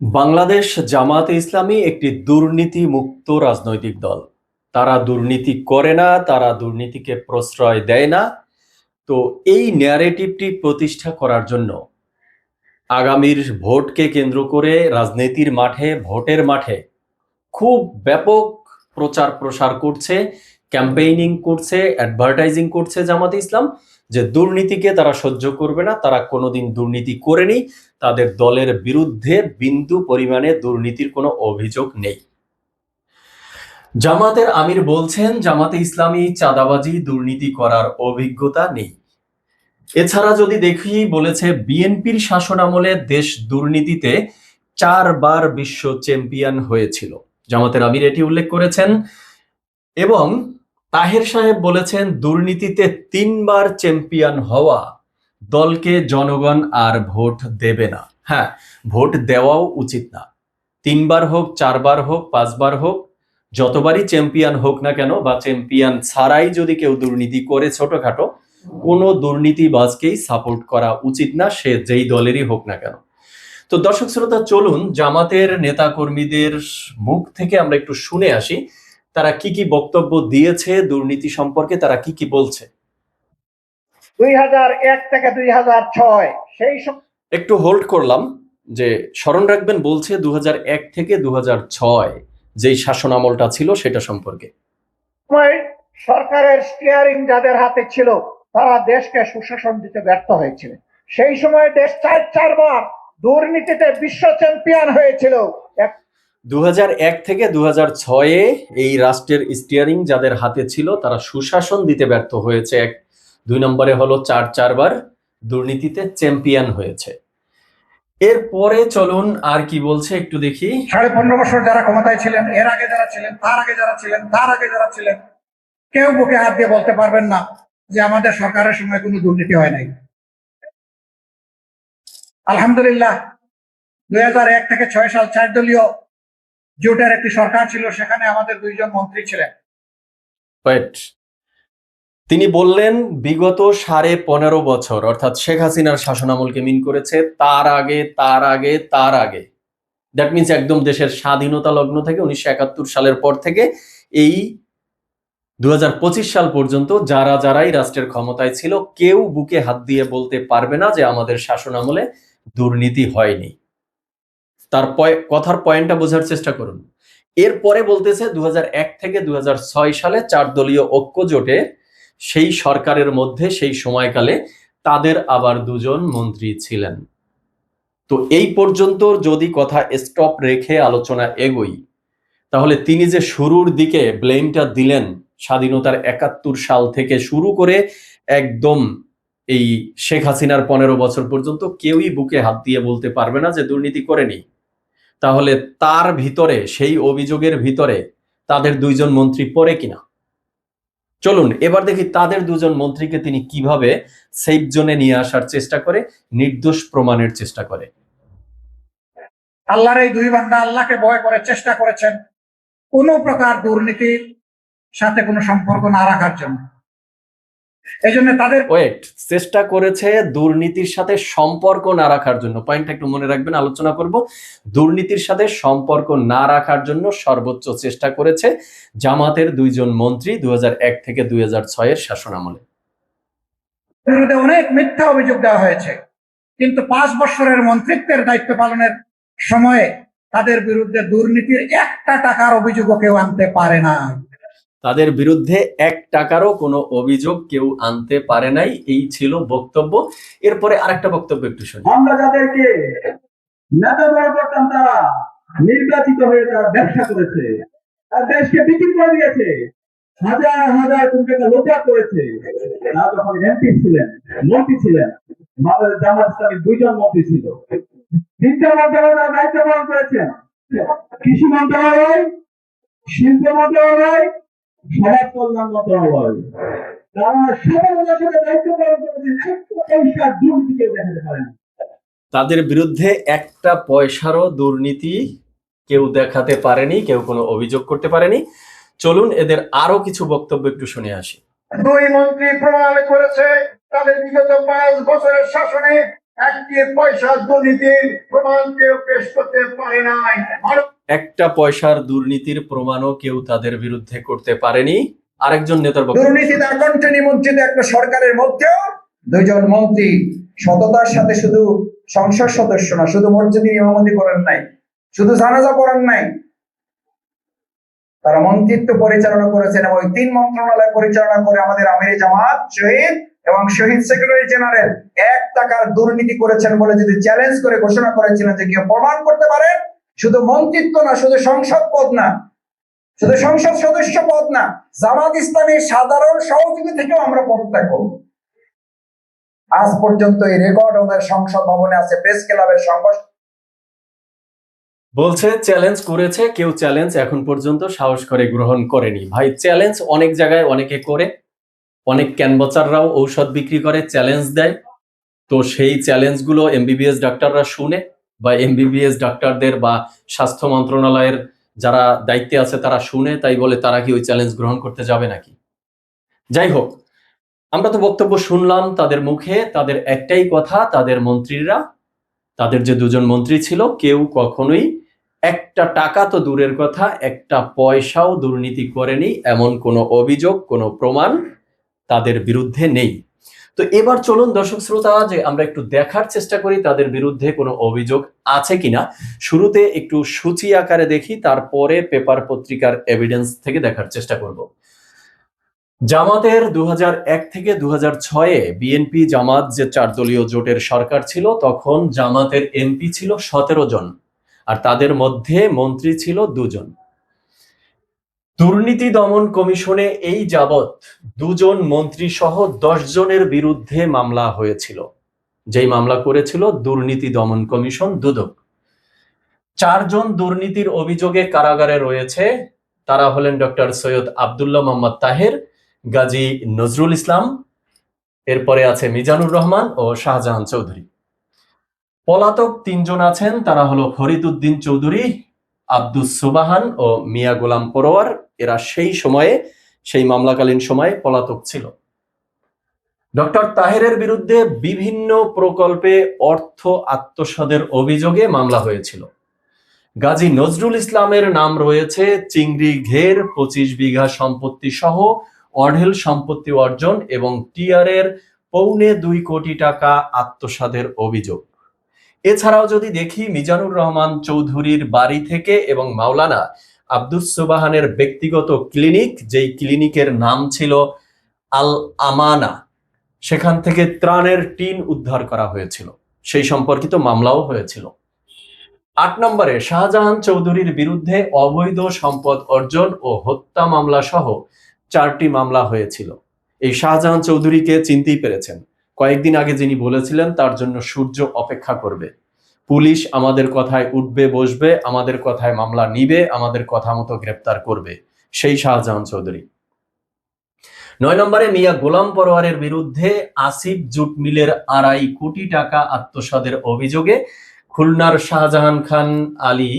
বাংলাদেশ জামায়াতে ইসলামী একটি দুর্নীতি মুক্ত রাজনৈতিক দল। তারা দুর্নীতি করে না, তারা দুর্নীতিকে প্রশ্রয় দেয় না। তো এই ন্যারেটিভটি প্রতিষ্ঠা করার জন্য আগামীর ভোটকে কেন্দ্র করে রাজনীতির মাঠে, ভোটের মাঠে খুব ব্যাপক প্রচার প্রসার করছে ক্যাম্পেইনিং করছে অ্যাডভার্টাইজিং করছে জামাতে ইসলাম। যে দুর্নীতিকে তারা সহ্য করবে না, তারা কোনোদিন দুর্নীতি করেনি, তাদের দলের বিরুদ্ধে বিন্দু পরিমাণে দুর্নীতির কোনো অভিযোগ নেই। জামাতের আমির বলছেন, জামাতে ইসলামী চাঁদাবাজি, দুর্নীতি করার অভিজ্ঞতা নেই। এছাড়া যদি দেখি, বলেছে বিএনপির শাসনামলে দেশ দুর্নীতিতে চারবার বিশ্ব চ্যাম্পিয়ন হয়েছিল। জামাতের আমির এটি উল্লেখ করেছেন এবং তাহের সাহেব বলেছেন, দুর্নীতিতে তিনবার চ্যাম্পিয়ন হওয়া দলকে জনগণ আর ভোট দেবে না। হ্যাঁ ভোট দেওয়াও উচিত না। তিনবার হোক, চারবার হোক, পাঁচবার হোক, যতবারই চ্যাম্পিয়ন হোক না কেন বা চ্যাম্পিয়ন ছাড়াই যদি কেউ দুর্নীতি করে ছোটখাটো, কোনো দুর্নীতিবাজকেই সাপোর্ট করা উচিত না, সে যেই দলেরই হোক না কেন। তো দর্শক শ্রোতা, চলুন জামাতের নেতাকর্মীদের মুখ থেকে আমরা একটু শুনে আসি। তারা কি কি বক্তব্য দিয়েছে দুর্নীতি সম্পর্কে তারা কি কি বলছে? দুই হাজার এক থেকে দুই হাজার ছয় সেই একটু হোল্ড করলাম যে স্মরণ রাখবেন বলছে দু এক থেকে দু ছয় যেই শাসন আমলটা ছিল সেটা সম্পর্কে। সরকারের স্টিয়ারিং যাদের হাতে ছিল তারা দেশকে সুশাসন দিতে ব্যর্থ হয়েছিল। সেই সময় দেশ চার চারবার দুর্নীতিতে বিশ্ব চ্যাম্পিয়ন হয়েছিল। এক থেকে দু ছয়ে এই রাষ্ট্রের স্টিয়ারিং যাদের হাতে ছিল, তারা সুশাসন দিতে ব্যর্থ হয়েছে এক। দুই নম্বরে হলো চার চারবার দুর্নীতিতে চ্যাম্পিয়ন হয়েছে। এরপরে চলুন আর কি বলছে একটু দেখি। সাড়ে পনেরো বছর যারা ক্ষমতায় ছিলেন, এর আগে যারা ছিলেন, তার আগে যারা ছিলেন, তার আগে যারা ছিলেন, কেউ বুকে হাত দিয়ে বলতে পারবেন না যে আমাদের সরকারের সময় কোনো দুর্নীতি হয় নাই। আলহামদুলিল্লাহ, দুই হাজার এক থেকে ছয় সাল চার দলীয় জোটের একটি সরকার ছিল, সেখানে আমাদের দুইজন মন্ত্রী ছিলেন। তিনি বললেন, বিগত সাড়ে পনেরো বছর, অর্থাৎ শেখ হাসিনার শাসনামলকে মিন করেছে, তার আগে তার আগে তার আগে। দ্যাট মিনস একদম দেশের স্বাধীনতা লগ্ন থেকে উনিশশো একাত্তর সালের পর থেকে এই দু হাজার পঁচিশ সাল পর্যন্ত যারা যারাই রাষ্ট্রের ক্ষমতায় ছিল, কেউ বুকে হাত দিয়ে বলতে পারবে না যে আমাদের শাসনামলে দুর্নীতি হয়নি। তার কথার পয়েন্টটা বোঝার চেষ্টা করুন। এরপরে বলতেছে দু হাজার এক থেকে দু হাজার ছয় সালে চার দলীয় ঐক্য জোটে সেই সরকারের মধ্যে সেই সময়কালে তাদের আবার দুজন মন্ত্রী ছিলেন। তো এই পর্যন্ত যদি কথা স্টপ রেখে আলোচনা এগোই, তাহলে তিনি যে শুরুর দিকে ব্লেমটা দিলেন স্বাধীনতার একাত্তর সাল থেকে শুরু করে একদম এই শেখ হাসিনার পনেরো বছর পর্যন্ত কেউই বুকে হাত দিয়ে বলতে পারবে না যে দুর্নীতি করেনি। তাহলে তার ভিতরে, সেই অভিযোগের ভিতরে তাদের দুইজন মন্ত্রী পড়ে কিনা? চলুন, এবার দেখি তাদের দুজন মন্ত্রীকে তিনি কীভাবে সেফ জোনে নিয়ে আসার চেষ্টা করে, নির্দোষ প্রমাণের চেষ্টা করে। আল্লাহর এই দুই বান্দা আল্লাহকে ভয় করে, চেষ্টা করেছেন কোনো প্রকার দুর্নীতির সাথে কোনো সম্পর্ক না রাখার জন্য। এই জন্য তাদের ওয়েট চেষ্টা করেছে দুর্নীতির সাথে সম্পর্ক না রাখার জন্য। পয়েন্টটা একটু মনে রাখবেন আলোচনা করব। দুর্নীতির সাথে সম্পর্ক না রাখার জন্য সর্বোচ্চ চেষ্টা করেছে জামাতের দুইজন মন্ত্রী দু থেকে দুই এর শাসনামলে বিরুদ্ধে অনেক মিথ্যা অভিযোগ দেওয়া হয়েছে। কিন্তু পাঁচ বছরের মন্ত্রিত্বের দায়িত্ব পালনের সময়ে তাদের বিরুদ্ধে দুর্নীতির একটা টাকার অভিযোগও কেউ আনতে পারে না। তাদের বিরুদ্ধে এক টাকারও কোনো অভিযোগ কেউ আনতে পারে নাই, এই ছিল বক্তব্য। এরপরে আরেকটা বক্তব্য একটু শুনি। আমরা যাদেরকে নেতা মনে করতাম তারা নির্বাচিত হয়ে তারা ব্যবসা করেছে আর দেশকে বিক্রি করে দিয়েছে, হাজার হাজার কোটি টাকা লোপাট করেছে, তারা যখন এমপি ছিলেন, মন্ত্রী ছিলেন, বাংলাদেশ জামাত ইসলামের দুইজন মন্ত্রী ছিল। শিক্ষা মন্ত্রণালয়ের দায়িত্ব পালন করেছেন। কৃষি মন্ত্রণালয়, শিল্প মন্ত্রণালয় সমাজ কল্যাণ মন্ত্রণালয় তারা সবাই সাথে দায়িত্ব পালন করেছেন একটা পরিষ্কার দুর্নীতি কেউ দেখাতে পারেন তাদের বিরুদ্ধে একটা পয়সারও দুর্নীতি কেউ দেখাতে পারেনি কেউ কোনো অভিযোগ করতে পারেনি। চলুন এদের আরও কিছু বক্তব্য একটু শুনে আসি। দুই মন্ত্রী প্রমাণ করেছে তাদের বিগত পাঁচ বছরের শাসনে একটি পয়সা দুর্নীতির প্রমাণ কেউ পেশ করতে পারে নাই। ভারত একটা পয়সার দুর্নীতির প্রমাণও কেউ তাদের বিরুদ্ধে করতে পারেনি। আরেকজন নেতার দুর্নীতিতে আকণ্ঠ একটা সরকারের মধ্যেও দুইজন মন্ত্রী সততার সাথে শুধু সংসদ সদস্য না, শুধু মসজিদে ইমামতি করেন নাই, শুধু জানাজা করেন নাই, তারা মন্ত্রিত্ব পরিচালনা করেছেন এবং ওই তিন মন্ত্রণালয় পরিচালনা করে আমাদের আমির জামাত, শহীদ এবং শহীদ সেক্রেটারি জেনারেল এক টাকার দুর্নীতি করেছেন বলে যদি চ্যালেঞ্জ করে ঘোষণা করেছিলেন যে কেউ প্রমাণ করতে পারেন শুধু মন্ত্রিত্ব না, শুধু সংসদ পদ না, শুধু সংসদ সদস্য পদ না, জামাত ইসলামের সাধারণ সহযোগী থেকেও আমরা পদত্যাগ করব। আজ পর্যন্ত এই রেকর্ড ওদের সংসদ ভবনে আছে প্রেস ক্লাবের সংবাদ বলছে চ্যালেঞ্জ করেছে, কেউ চ্যালেঞ্জ এখন পর্যন্ত সাহস করে গ্রহণ করেনি। ভাই চ্যালেঞ্জ অনেক জায়গায় অনেকে করে, অনেক ক্যানভাসাররাও ঔষধ বিক্রি করে চ্যালেঞ্জ দেয়। তো সেই চ্যালেঞ্জগুলো এমবিবিএস ডাক্তাররা শুনে বা এমবিবিএস ডাক্তারদের বা স্বাস্থ্য মন্ত্রণালয়ের যারা দায়িত্বে আছে তারা শুনে তাই বলে তারা কি ওই চ্যালেঞ্জ গ্রহণ করতে যাবে নাকি? যাই হোক, আমরা তো বক্তব্য শুনলাম তাদের মুখে, তাদের একটাই কথা, তাদের মন্ত্রীরা, তাদের যে দুজন মন্ত্রী ছিল, কেউ কখনোই একটা টাকা তো দূরের কথা, একটা পয়সাও দুর্নীতি করেনি, এমন কোনো অভিযোগ, কোনো প্রমাণ তাদের বিরুদ্ধে নেই। তো এবার চলুন দর্শক শ্রোতা, যে আমরা একটু দেখার চেষ্টা করি তাদের বিরুদ্ধে কোনো অভিযোগ আছে কিনা। শুরুতে একটু সূচি আকারে দেখি, তারপরে পেপার পত্রিকার এভিডেন্স থেকে দেখার চেষ্টা করব। জামাতের দু হাজার এক থেকে দু ছয়ে বিএনপি জামাত যে চার দলীয় জোটের সরকার ছিল, তখন জামাতের এমপি ছিল সতেরো জন। আর তাদের মধ্যে মন্ত্রী ছিল দুজন। দুর্নীতি দমন কমিশনে এই যাবৎ দুজন মন্ত্রী সহ দশ জনের বিরুদ্ধে মামলা হয়েছিল। যেই মামলা করেছিল দুর্নীতি দমন কমিশন দুদক। চারজন দুর্নীতির অভিযোগে কারাগারে রয়েছে তারা হলেন ডক্টর সৈয়দ আবদুল্লাহ মোহাম্মদ তাহের, গাজী নজরুল ইসলাম, এরপরে আছে মিজানুর রহমান ও শাহজাহান চৌধুরী। পলাতক তিনজন আছেন, তারা হলো ফরিদুদ্দিন চৌধুরী আব্দুস সুবাহান ও মিয়া গোলাম পরোয়ার, এরা সেই সময়ে, সেই মামলাকালীন সময়ে পলাতক ছিল। ডক্টর তাহেরের বিরুদ্ধে বিভিন্ন প্রকল্পে অর্থ আত্মসাদের অভিযোগে মামলা হয়েছিল। গাজী নজরুল ইসলামের নাম রয়েছে চিংড়ি ঘের, পঁচিশ বিঘা সম্পত্তি সহ অঢেল সম্পত্তি অর্জন এবং টিআরের পৌনে দুই কোটি টাকা আত্মসাদের অভিযোগ। এছাড়াও যদি দেখি মিজানুর রহমান চৌধুরীর বাড়ি থেকে এবং মাওলানা আব্দুস সুবাহানের ব্যক্তিগত ক্লিনিক, যেই ক্লিনিকের নাম ছিল আল আমানা, সেখান থেকে ত্রাণের টিন উদ্ধার করা হয়েছিল। সেই সম্পর্কিত মামলাও হয়েছিল। আট নম্বরে, শাহজাহান চৌধুরীর বিরুদ্ধে অবৈধ সম্পদ অর্জন ও হত্যা মামলা সহ চারটি মামলা হয়েছিল। এই শাহজাহান চৌধুরীকে চিনতেই পেরেছেন। কয়েকদিন আগে যিনি বলেছিলেন, তার জন্য সূর্য অপেক্ষা করবে। পুলিশ আমাদের কথায় উঠবে, বসবে, আমাদের কথায় মামলা নিবে, আমাদের কথা মতো গ্রেপ্তার করবে। সেই শাহজাহান চৌধুরী। নয় নম্বরে, মিয়া গোলাম পরোয়ারের বিরুদ্ধে আসিফ জুট মিলের আড়াই কোটি টাকা আত্মসাদের অভিযোগে খুলনার শাহজাহান খান আলী,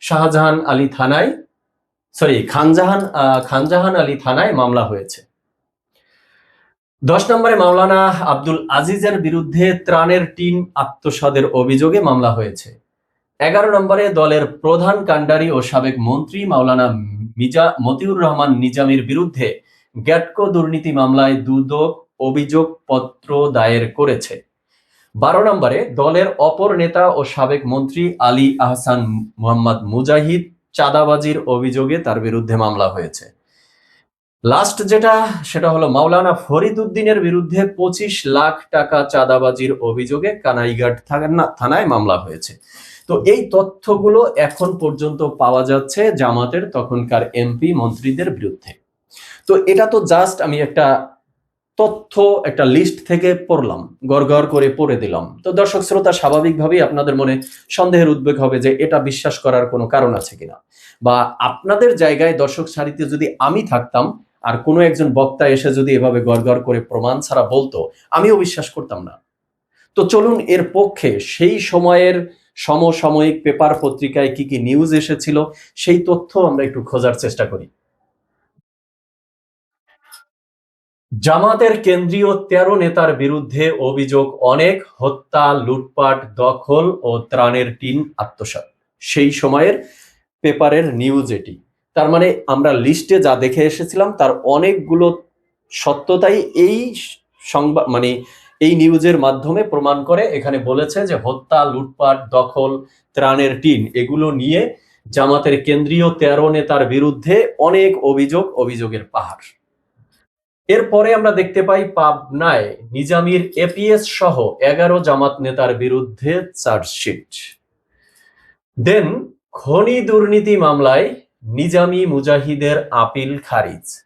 শাহজাহান আলী থানায় সরি খানজাহান খানজাহান আলী থানায় মামলা হয়েছে। দশ নম্বরে মাওলানা আব্দুল আজিজের বিরুদ্ধে ত্রাণের টিন আত্মসাদের অভিযোগে মামলা হয়েছে। এগারো নম্বরে দলের প্রধান কাণ্ডারি ও সাবেক মন্ত্রী মাওলানা মিজা মতিউর রহমান নিজামীর বিরুদ্ধে গ্যাটকো দুর্নীতি মামলায় দুদক অভিযোগ পত্র দায়ের করেছে। বারো নম্বরে দলের অপর নেতা ও সাবেক মন্ত্রী আলী আহসান মোহাম্মদ মুজাহিদ চাঁদাবাজির অভিযোগে তার বিরুদ্ধে মামলা হয়েছে। লাস্ট যেটা, সেটা হলো মাওলানা ফরিদ উদ্দিনের বিরুদ্ধে পঁচিশ লাখ টাকা চাঁদাবাজির অভিযোগে কানাইঘাট থানা থানায় মামলা হয়েছে। তো এই তথ্যগুলো এখন পর্যন্ত পাওয়া যাচ্ছে জামাতের তখনকার এমপি মন্ত্রীদের বিরুদ্ধে। তো এটা তো জাস্ট আমি একটা তথ্য, একটা লিস্ট থেকে পড়লাম গড় করে পড়ে দিলাম। তো দর্শক শ্রোতা, স্বাভাবিকভাবেই আপনাদের মনে সন্দেহের উদ্বেগ হবে যে এটা বিশ্বাস করার কোনো কারণ আছে কিনা। বা আপনাদের জায়গায় দর্শক সারিতে যদি আমি থাকতাম আর কোনো একজন বক্তা এসে যদি এভাবে গড় করে প্রমাণ ছাড়া বলতো, আমিও বিশ্বাস করতাম না। তো চলুন এর পক্ষে সেই সময়ের সমসাময়িক পেপার পত্রিকায় কি কি নিউজ এসেছিল, সেই তথ্য আমরা একটু খোঁজার চেষ্টা করি। জামাতের কেন্দ্রীয় তেরো নেতার বিরুদ্ধে অভিযোগ, অনেক হত্যা, লুটপাট, দখল ও ত্রাণের টিন আত্মসাৎ। সেই সময়ের পেপারের নিউজ এটি। তার মানে আমরা লিস্টে যা দেখে এসেছিলাম, তার অনেকগুলো সত্যতাই এই সংবাদ মানে এই নিউজের মাধ্যমে প্রমাণ করে, এখানে বলেছে যে হত্যা, লুটপাট, দখল, ত্রাণের টিন, এগুলো নিয়ে জামাতের কেন্দ্রীয় তেরো নেতার বিরুদ্ধে অনেক অভিযোগ, অভিযোগের পাহাড়। এরপরে আমরা দেখতে পাই পাবনায় নিজামীর এপিএস সহ এগারো জামাত নেতার বিরুদ্ধে চার্জশিট দেন খনি দুর্নীতি মামলায় নিজামী মুজাহিদের আপিল খারিজ।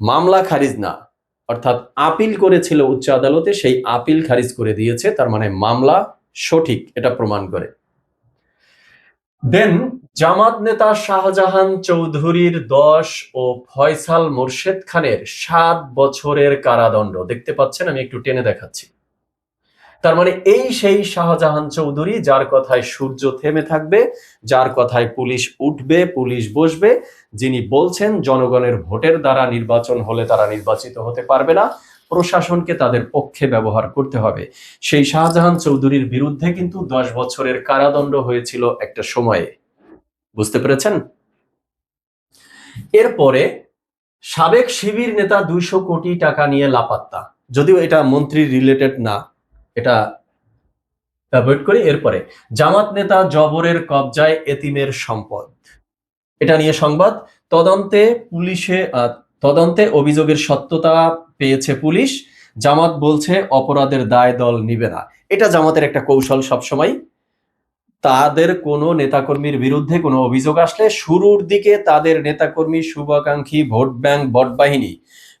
মামলা খারিজ না। অর্থাৎ আপিল করেছিল উচ্চ আদালতে, সেই আপিল খারিজ করে দিয়েছে, তার মানে মামলা সঠিক, এটা প্রমাণ করে। দেন জামাত নেতা শাহজাহান চৌধুরীর দশ ও ফয়সাল মোর্শেদ খানের সাত বছরের কারাদণ্ড। দেখতে পাচ্ছেন, আমি একটু টেনে দেখাচ্ছি। তার মানে এই সেই শাহজাহান চৌধুরী যার কথায় সূর্য থেমে থাকবে, যার কথায় পুলিশ উঠবে, পুলিশ বসবে, যিনি বলছেন জনগণের ভোটের দ্বারা নির্বাচন হলে তারা নির্বাচিত হতে পারবে না, প্রশাসনকে তাদের পক্ষে ব্যবহার করতে হবে। সেই শাহজাহান চৌধুরীর বিরুদ্ধে কিন্তু দশ বছরের কারাদণ্ড হয়েছিল একটা সময়ে। বুঝতে পেরেছেন? এরপরে সাবেক শিবির নেতা দুইশো কোটি টাকা নিয়ে লাপাত্তা। যদিও এটা মন্ত্রী রিলেটেড না এটা অ্যাভয়েড করি, এরপরে, জামাত নেতা জবরের কবজায় এতিমের সম্পদ। এটা নিয়ে সংবাদ, তদন্তে পুলিশে তদন্তে অভিযোগের সত্যতা পেয়েছে পুলিশ, জামাত বলছে অপরাধের দায় দল নিবে না। এটা জামাতের একটা কৌশল সবসময়। তাদের কোনো নেতাকর্মীর বিরুদ্ধে কোনো অভিযোগ আসলে শুরুর দিকে তাদের নেতাকর্মী শুভাকাঙ্ক্ষী ভোট ব্যাংক ভোট বাহিনী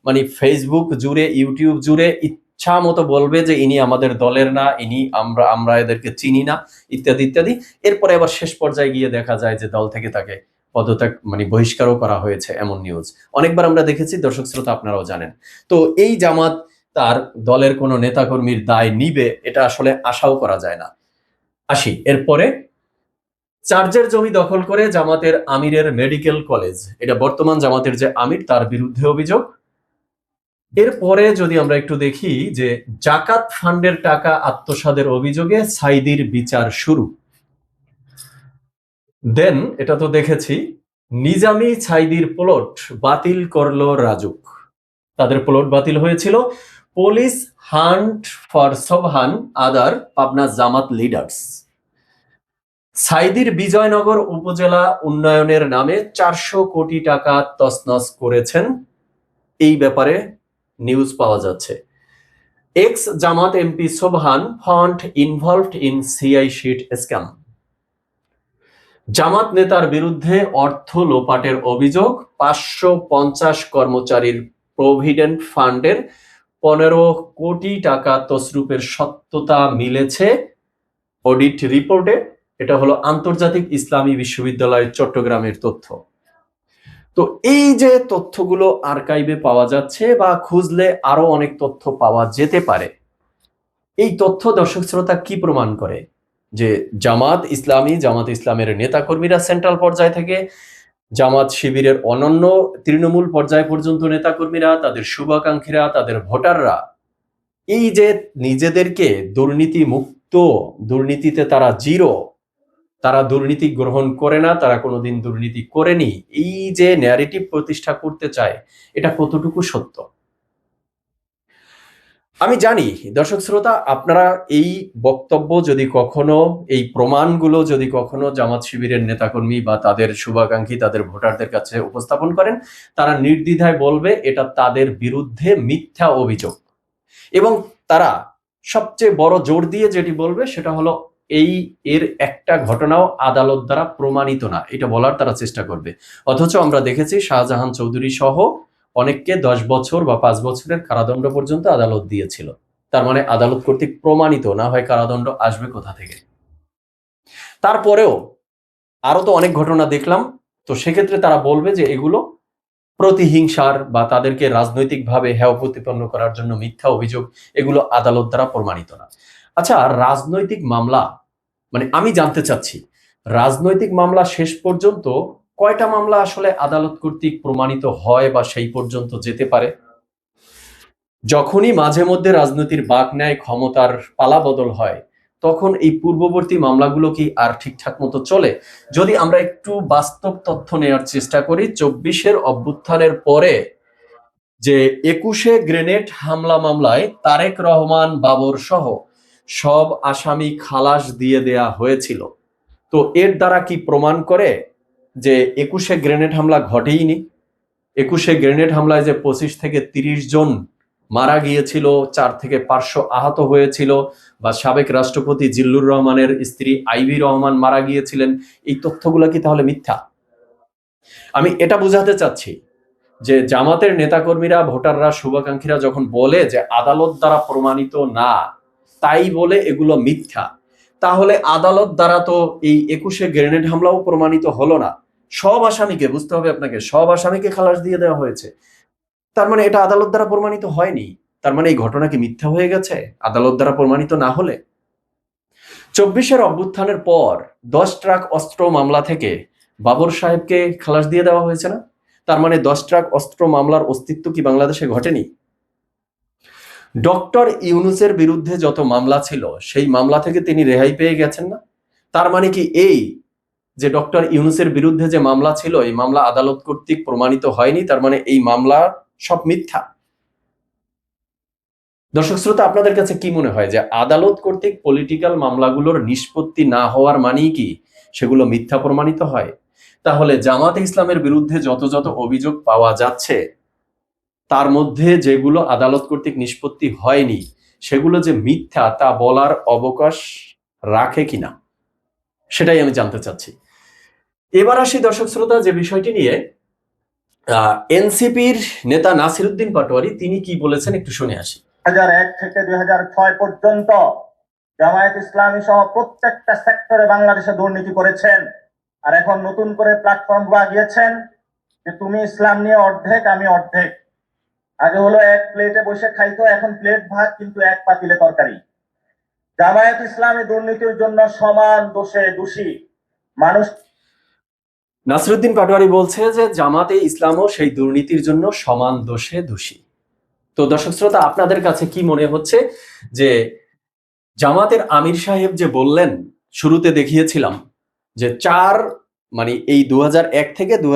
মানে ফেসবুক জুড়ে ইউটিউব জুড়ে ইচ্ছা মতো বলবে যে ইনি আমাদের দলের না, ইনি আমরা আমরা এদেরকে চিনি না, ইত্যাদি ইত্যাদি। এরপরে আবার শেষ পর্যায়ে গিয়ে দেখা যায় যে দল থেকে তাকে পদত্যাগ মানে বহিষ্কারও করা হয়েছে এমন নিউজ অনেকবার আমরা দেখেছি, দর্শক শ্রোতা আপনারাও জানেন। তো এই জামাত তার দলের কোনো নেতাকর্মীর দায় নিবে, এটা আসলে আশাও করা যায় না। আসি, এরপরে চার্জের জমি দখল করে জামাতের আমিরের মেডিকেল কলেজ, এটা বর্তমান জামাতের যে আমির, তার বিরুদ্ধে অভিযোগ। এরপরে যদি আমরা একটু দেখি যে জাকাত ফান্ডের টাকা আত্মসাদের অভিযোগে সাইদির বিচার শুরু। দেন এটা তো দেখেছি, নিজামি ছাইদির প্লট বাতিল করল রাজুক। তাদের প্লট বাতিল হয়েছিল। Police hunt for Sobhan, other, Pabna Jamaat leaders. সাইদির বিজয়নগর উপজেলা উন্নয়নের নামে চারশো কোটি টাকা তছনছ করেছেন। এই ব্যাপারে নিউজ পাওয়া যাচ্ছে। Ex Jamaat MP Sobhan fund involved in CI sheet scam Jamaat নেতার বিরুদ্ধে অর্থ লোপাটের অভিযোগ, পাঁচশো পঞ্চাশ কর্মচারীর প্রভিডেন্ট ফান্ডের পনেরো কোটি টাকা তসরুপের সত্যতা মিলেছে। অডিট রিপোর্টে এটা হলো আন্তর্জাতিক ইসলামী বিশ্ববিদ্যালয় চট্টগ্রামের তথ্য। তো এই যে তথ্যগুলো আর্কাইভে পাওয়া যাচ্ছে বা খুঁজলে আরও অনেক তথ্য পাওয়া যেতে পারে, এই তথ্য দর্শক শ্রোতা কি প্রমাণ করে? যে জামাত ইসলামী, জামাত ইসলামের নেতাকর্মীরা সেন্ট্রাল পর্যায় থেকে, জামাত শিবিরের অনন্য তৃণমূল পর্যায় পর্যন্ত নেতাকর্মীরা, তাদের শুভাকাঙ্ক্ষীরা, তাদের ভোটাররা, এই যে নিজেদেরকে দুর্নীতি মুক্ত দুর্নীতিতে তারা জিরো তারা দুর্নীতি গ্রহণ করে না, তারা কোনোদিন দুর্নীতি করেনি। এই যে ন্যারেটিভ প্রতিষ্ঠা করতে চায়, এটা কতটুকু সত্য? আমি জানি, দর্শক শ্রোতা, আপনারা এই বক্তব্য যদি কখনো, এই প্রমাণগুলো যদি কখনো জামাত শিবিরের নেতাকর্মী বা তাদের শুভাকাঙ্ক্ষী, তাদের ভোটারদের কাছে উপস্থাপন করেন, তারা নির্দ্বিধায় বলবে, এটা তাদের বিরুদ্ধে মিথ্যা অভিযোগ। এবং তারা সবচেয়ে বড় জোর দিয়ে যেটি বলবে, সেটা হলো এই এর একটা ঘটনাও আদালত দ্বারা প্রমাণিত না। এটা বলার তারা চেষ্টা করবে। অথচ আমরা দেখেছি শাহজাহান চৌধুরী সহ অনেককে দশ বছর বা পাঁচ বছরের কারাদণ্ড পর্যন্ত আদালত দিয়েছিল। তার মানে আদালত কর্তৃক প্রমাণিত, না হয় কারাদণ্ড আসবে কোথা থেকে? তারপরেও আরও তো অনেক ঘটনা দেখলাম, তো সেক্ষেত্রে তারা বলবে যে এগুলো প্রতিহিংসার বা তাদেরকে রাজনৈতিকভাবে হেয় প্রতিপন্ন করার জন্য মিথ্যা অভিযোগ, এগুলো আদালত দ্বারা প্রমাণিত না। আচ্ছা রাজনৈতিক মামলা মানে আমি জানতে চাচ্ছি, রাজনৈতিক মামলা শেষ পর্যন্ত কয়টা মামলা আসলে আদালত কর্তৃক প্রমাণিত হয় বা সেই পর্যন্ত যেতে পারে? যখনই মাঝে মধ্যে রাজনীতির বাক নেয় ক্ষমতার পালা বদল হয়, তখন এই পূর্ববর্তী মামলাগুলো কি আর ঠিকঠাক মতো চলে? যদি আমরা একটু বাস্তব তথ্য নেওয়ার চেষ্টা করি, চব্বিশের অভ্যুত্থানের পরে যে একুশে গ্রেনেড হামলা মামলায় তারেক রহমান, বাবর সহ সব আসামি খালাস দিয়ে দেয়া হয়েছিল। তো এর দ্বারা কি প্রমাণ করে যে একুশে গ্রেনেড হামলা ঘটেইনি? একুশে গ্রেনেড হামলায় যে পঁচিশ থেকে তিরিশ জন মারা গিয়েছিল, চার থেকে পাঁচশো আহত হয়েছিল বা সাবেক রাষ্ট্রপতি জিল্লুর রহমানের স্ত্রী আইভি রহমান মারা গিয়েছিলেন, এই তথ্যগুলো কি তাহলে মিথ্যা? আমি এটা বোঝাতে চাচ্ছি যে জামাতের নেতাকর্মীরা, ভোটাররা, শুভাকাঙ্ক্ষীরা যখন বলে যে আদালত দ্বারা প্রমাণিত না তাই বলে এগুলো মিথ্যা। তাহলে আদালত দ্বারা তো এই একুশে গ্রেনেড হামলাও প্রমাণিত হলো না। সব আসামিকে, বুঝতে হবে আপনাকে, সব আসামিকে খালাস দিয়ে দেওয়া হয়েছে। তার মানে এটা আদালত দ্বারা প্রমাণিত হয়নি। তার মানে এই ঘটনা কি মিথ্যা হয়ে গেছে? আদালত দ্বারা প্রমাণিত না হলে? চব্বিশের অভ্যুত্থানের পর দশ ট্রাক অস্ত্র মামলা থেকে বাবর সাহেবকে খালাস দিয়ে দেওয়া হয়েছে না? তার মানে দশ ট্রাক অস্ত্র মামলার অস্তিত্ব কি বাংলাদেশে ঘটেনি? ডক্টর ইউনুসের বিরুদ্ধে যত মামলা ছিল, সেই মামলা থেকে তিনি রেহাই পেয়ে গেছেন না? তার মানে কি এই যে ডক্টর ইউনুসের বিরুদ্ধে যে মামলা ছিল, এই মামলা আদালত কর্তৃক প্রমাণিত হয়নি, তার মানে এই মামলা সব মিথ্যা? দর্শক শ্রোতা, আপনাদের কাছে কি মনে হয় যে আদালত কর্তৃক পলিটিক্যাল মামলাগুলোর নিষ্পত্তি না হওয়ার মানেই কি সেগুলো মিথ্যা প্রমাণিত হয়? তাহলে জামাতে ইসলামের বিরুদ্ধে যত যত অভিযোগ পাওয়া যাচ্ছে তার মধ্যে যেগুলো আদালত কর্তৃক নিষ্পত্তি হয়নি, সেগুলো যে মিথ্যা তা বলার অবকাশ রাখে কিনা, সেটাই আমি জানতে চাচ্ছি। এবার আসি দর্শক শ্রোতা, যে বিষয়টি নিয়ে এনসিপির নেতা নাসিরুদ্দিন পাটোয়ারি, তিনি কি বলেছেন একটু শুনে আসি। হাজার এক থেকে দুই হাজার ছয় পর্যন্ত জামায়াত ইসলামী সহ প্রত্যেকটা সেক্টরে বাংলাদেশে দুর্নীতি করেছেন। আর এখন নতুন করে প্ল্যাটফর্ম বাগিয়েছেন যে, তুমি ইসলাম নিয়ে অর্ধেক, আমি অর্ধেক। আগে হলো এক প্লেটে বসে খাইতো, এখন প্লেট ভাত, কিন্তু এক পাতিলে তরকারি। জামায়াত ইসলামী দুর্নীতির জন্য সমান দোষে দোষী। মানুষ নাসিরুদ্দিন পাটোয়ারি বলছে যে জামাতে ইসলামও সেই দুর্নীতির জন্য সমান দোষে দোষী। তো দর্শক শ্রোতা, আপনাদের কাছে কি মনে হচ্ছে যে জামাতের আমির সাহেব যে বললেন, শুরুতে দেখিয়েছিলাম যে চার মানে এই দু হাজার এক থেকে দু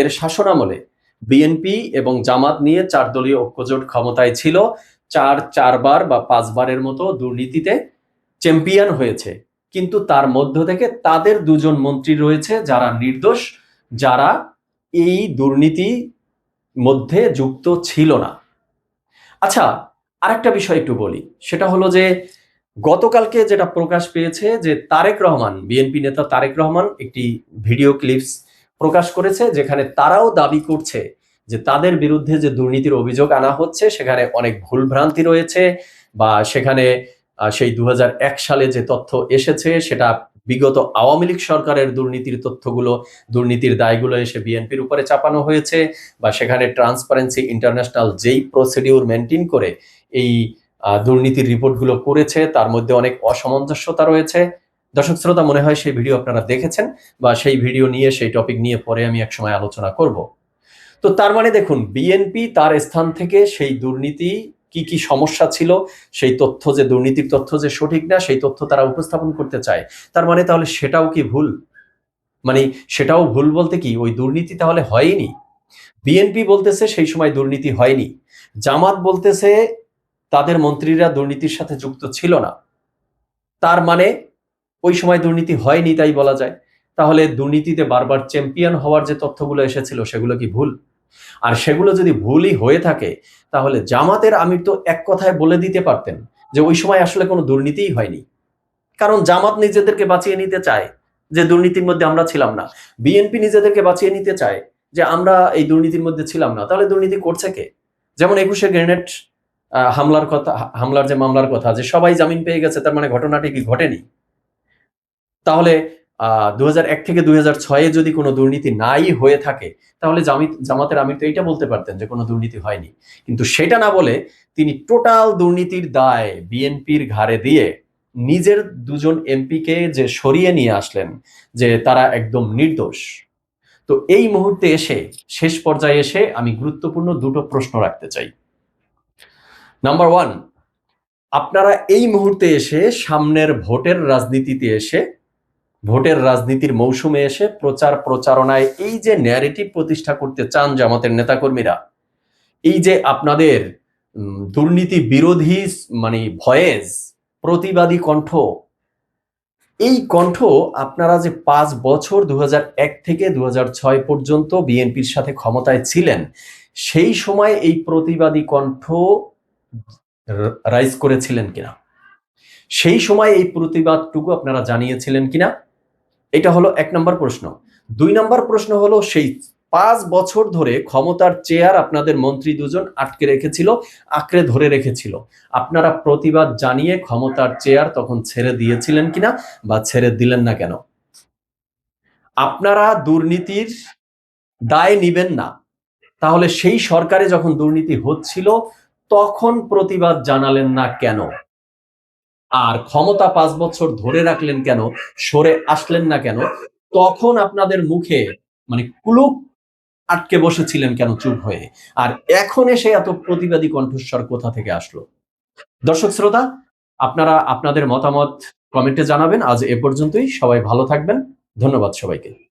এর শাসনামলে বিএনপি এবং জামাত নিয়ে চার দলীয় ঐক্যজোট ক্ষমতায় ছিল। চার, চারবার বা পাঁচবারের মতো দুর্নীতিতে চ্যাম্পিয়ন হয়েছে। কিন্তু তার মধ্য থেকে তাদের দুজন মন্ত্রী রয়েছে যারা নির্দোষ, যারা এই দুর্নীতি মধ্যে যুক্ত ছিল না। আচ্ছা আরেকটা বিষয় একটু বলি। সেটা হলো যে গতকালকে যেটা প্রকাশ পেয়েছে যে তারেক রহমান, বিএনপি নেতা তারেক রহমান একটি ভিডিও ক্লিপস প্রকাশ করেছে, যেখানে তারাও দাবি করছে যে তাদের বিরুদ্ধে যে দুর্নীতির অভিযোগ আনা হচ্ছে, সেখানে অনেক ভুলভ্রান্তি রয়েছে বা সেখানে সেই দু হাজার এক সালে যে তথ্য এসেছে, সেটা বিগত আওয়ামী লীগ সরকারের দুর্নীতির তথ্যগুলো, দুর্নীতির দায়গুলো এসে বিএনপির উপরে চাপানো হয়েছে বা সেখানে ট্রান্সপারেন্সি ইন্টারন্যাশনাল যেই প্রসিডিউর মেনটেন করে এই দুর্নীতির রিপোর্টগুলো করেছে, তার মধ্যে অনেক অসামঞ্জস্যতা রয়েছে। দর্শক শ্রোতা, মনে হয় সেই ভিডিও আপনারা দেখেছেন বা সেই ভিডিও নিয়ে, সেই টপিক নিয়ে পরে আমি একসময় আলোচনা করব। তো তার মানে দেখুন বিএনপি তার স্থান থেকে সেই দুর্নীতি, কি কি সমস্যা ছিল, সেই তথ্য যে, দুর্নীতির তথ্য যে সঠিক না, সেই তথ্য তারা উপস্থাপন করতে চায়। তার মানে তাহলে সেটাও কি ভুল? মানে সেটাও ভুল বলতে কি, ওই দুর্নীতি তাহলে হয়নি? বিএনপি বলতেছে সেই সময় দুর্নীতি হয়নি। জামাত বলতেছে তাদের মন্ত্রীরা দুর্নীতির সাথে যুক্ত ছিল না। তার মানে ওই সময় দুর্নীতি হয়নি তাই বলা যায়। তাহলে দুর্নীতিতে বারবার চ্যাম্পিয়ন হওয়ার যে তথ্যগুলো এসেছিল, সেগুলো কি ভুল? আর সেগুলো যদি ভুলই হয়ে থাকে, তাহলে জামাতের আমির তো এক কথায় বলে দিতে পারতেন যে ওই সময় আসলে কোনো দুর্নীতিই হয়নি। কারণ জামাত নিজেদেরকে বাঁচিয়ে নিতে চায় যে দুর্নীতির মধ্যে আমরা ছিলাম না। বিএনপি নিজেদেরকে বাঁচিয়ে নিতে চায় যে আমরা এই দুর্নীতির মধ্যে ছিলাম না। তাহলে দুর্নীতি করছে কে? যেমন একুশে গ্রেনেড হামলার কথা, হামলার যে মামলার কথা, যে সবাই জামিন পেয়ে গেছে, তার মানে ঘটনাটি কি ঘটেনি? তাহলে এক থেকে দুই ছয়ে যদি কোনো দুর্নীতি নাই হয়ে থাকে, তাহলে জামিত, জামাতের আমির তো এইটা বলতে পারতেন যে কোনো দুর্নীতি হয়নি। কিন্তু সেটা না বলে তিনি টোটাল দুর্নীতির দায় বিএনপির ঘাড়ে দিয়ে নিজের দুজন এমপিকে যে সরিয়ে নিয়ে আসলেন, যে তারা একদম নির্দোষ। তো এই মুহূর্তে এসে, শেষ পর্যায়ে এসে আমি গুরুত্বপূর্ণ দুটো প্রশ্ন রাখতে চাই। নাম্বার ওয়ান, আপনারা এই মুহূর্তে এসে সামনের ভোটের রাজনীতিতে এসে ভোটের রাজনীতির মৌসুমে এসে প্রচার প্রচারণায় এই যে ন্যারেটিভ প্রতিষ্ঠা করতে চান জামাতের নেতাকর্মীরা এই যে আপনাদের দুর্নীতি বিরোধী মানে ভয়েস প্রতিবাদী কণ্ঠ এই কণ্ঠ আপনারা যে পাঁচ বছর দু হাজার এক থেকে দু হাজার ছয় পর্যন্ত বিএনপির সাথে ক্ষমতায় ছিলেন সেই সময় এই প্রতিবাদী কণ্ঠ রাইজ করেছিলেন কিনা সেই সময় এই প্রতিবাদটুকু আপনারা জানিয়েছিলেন কিনা এটা হলো এক নম্বর প্রশ্ন। দুই নম্বর প্রশ্ন হলো, সেই পাঁচ বছর ধরে ক্ষমতার চেয়ার আপনাদের মন্ত্রী দুজন আটকে রেখেছিল, আঁকড়ে ধরে রেখেছিল। আপনারা প্রতিবাদ জানিয়ে ক্ষমতার চেয়ার তখন ছেড়ে দিয়েছিলেন কিনা বা ছেড়ে দিলেন না কেন? আপনারা দুর্নীতির দায় নিবেন না। তাহলে সেই সরকারে যখন দুর্নীতি হচ্ছিল, তখন প্রতিবাদ জানালেন না কেন? আর ক্ষমতা পাঁচ বছর ধরে রাখলেন কেন, সরে আসলেন না কেন, তখন আপনাদের মুখে মানে কুলুক আটকে বসেছিলেন কেন চুপ হয়ে? আর এখন এসে এত প্রতিবাদী কণ্ঠস্বর কোথা থেকে আসলো? দর্শক শ্রোতা, আপনারা আপনাদের মতামত কমেন্টে জানাবেন। আজ এ পর্যন্তই। সবাই ভালো থাকবেন। ধন্যবাদ সবাইকে।